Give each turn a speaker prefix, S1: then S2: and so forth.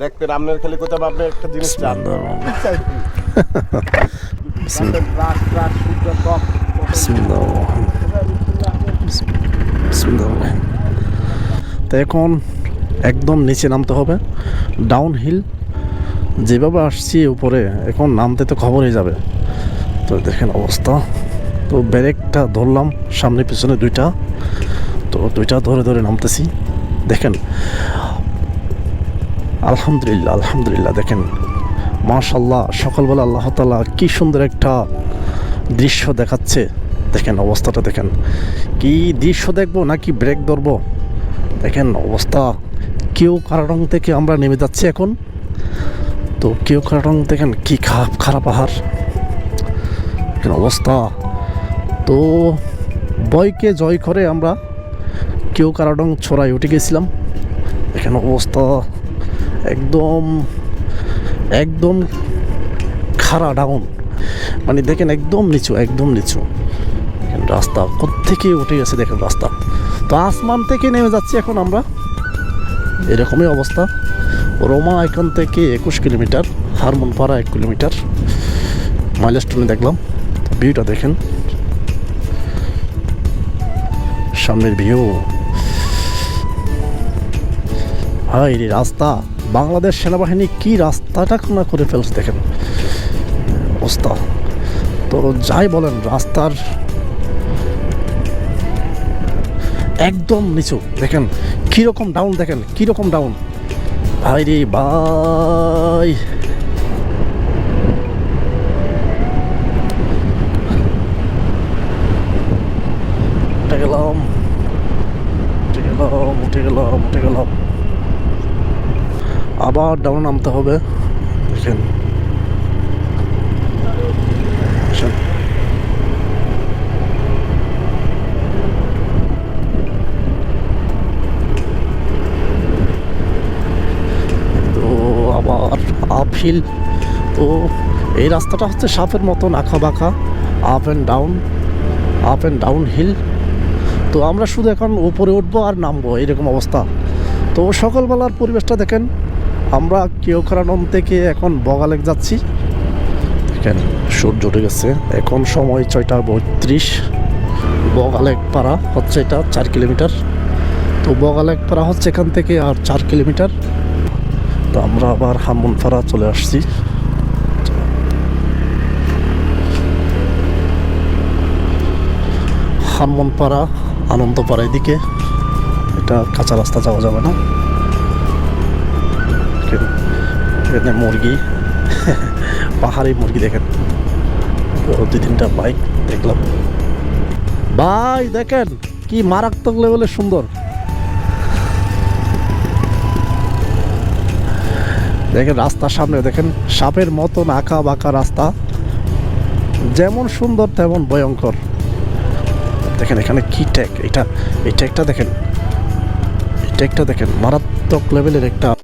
S1: দেখতে আপনার খালি কোথাও আপনি একটা জিনিস চান
S2: তো এখন একদম নিচে নামতে হবে। ডাউন হিল যেভাবে আসছি উপরে এখন নামতে তো খবরই যাবে। তো দেখেন অবস্থা। তো ব্রেকটা ধরলাম সামনে পিছনে দুইটা। তো দুইটা ধরে ধরে নামতেছি। দেখেন আলহামদুলিল্লাহ আলহামদুলিল্লাহ, দেখেন মাশাল্লাহ সকালবেলা আল্লাহ তালা কি সুন্দর একটা দৃশ্য দেখাচ্ছে। দেখেন অবস্থাটা, দেখেন, কি দৃশ্য দেখব নাকি ব্রেক ধরবো? দেখেন অবস্থা, কেউ কারারং থেকে আমরা নেমে যাচ্ছি এখন। তো কেউ কারারং দেখেন কি খারাপ খারাপ আহার। অবস্থা, তো বয়কে জয় করে আমরা কেউ কারাডং ছড়াই উঠে গেছিলাম। দেখেন অবস্থা একদম একদম খাড়া ডাউন মানে দেখেন একদম নিচু একদম নিচু। রাস্তা কোত্থেকে উঠে গেছে, দেখেন রাস্তা। তো আসমান থেকে নেমে যাচ্ছি এখন আমরা। এরকমই অবস্থা। রোমা এখান থেকে একুশ কিলোমিটার, হারমোনপাড়া এক কিলোমিটার। মাইলস্টোনে দেখলাম। ভিউটা দেখেন। সামনের ভিউ। হাই রে, রাস্তা। বাংলাদেশ সেনাবাহিনী কি রাস্তাটা না করে ফেলছে দেখেন। অবস্থা। তো যাই বলেন, রাস্তার একদম নিচু। দেখেন, কীরকম ডাউন দেখেন, কীরকম ডাউন ভাই। রে উঠে গেলাম উঠে গেলাম উঠে গেলাম উঠে গেলাম। আবার ডাউন নামতে হবে। দেখেন। আবার আপহিল তো এই রাস্তাটা হচ্ছে সাপের মতন আঁকা বাঁকা up and down up and down hill তো আমরা শুধু এখন উপরে উঠবো আর নামবো, এরকম অবস্থা। তো সকালবেলার পরিবেশটা দেখেন। আমরা কেওখরানম থেকে এখন বগালেক যাচ্ছি। দেখেন সূর্য উঠে গেছে। এখন সময় ছয়টা বত্রিশ। বগালেক পাড়া হচ্ছে এটা চার কিলোমিটার। তো বগালেক পাড়া হচ্ছে এখান থেকে আর চার কিলোমিটার। তো আমরা আবার হামুনপাড়া চলে আসছি। হানমনপাড়া আনন্দপাড়া এদিকে। এটা কাঁচা রাস্তা যাওয়া যাবে না। এখানে- এখানে মুরগি, পাহাড়ি মুরগি দেখেন। তো দুই তিনটা বাইক দেখলাম। ভাই, দেখেন কি মারাত্মক লেভেলের সুন্দর। দেখেন রাস্তার সামনে, দেখেন সাপের মতন আঁকা বাঁকা রাস্তা। যেমন সুন্দর, তেমন ভয়ঙ্কর। দেখেন এখানে কি ট্যাগ এটা, এই ট্যাগটা দেখেন। এই ট্যাগটা দেখেন, মারাত্মক লেভেলের একটা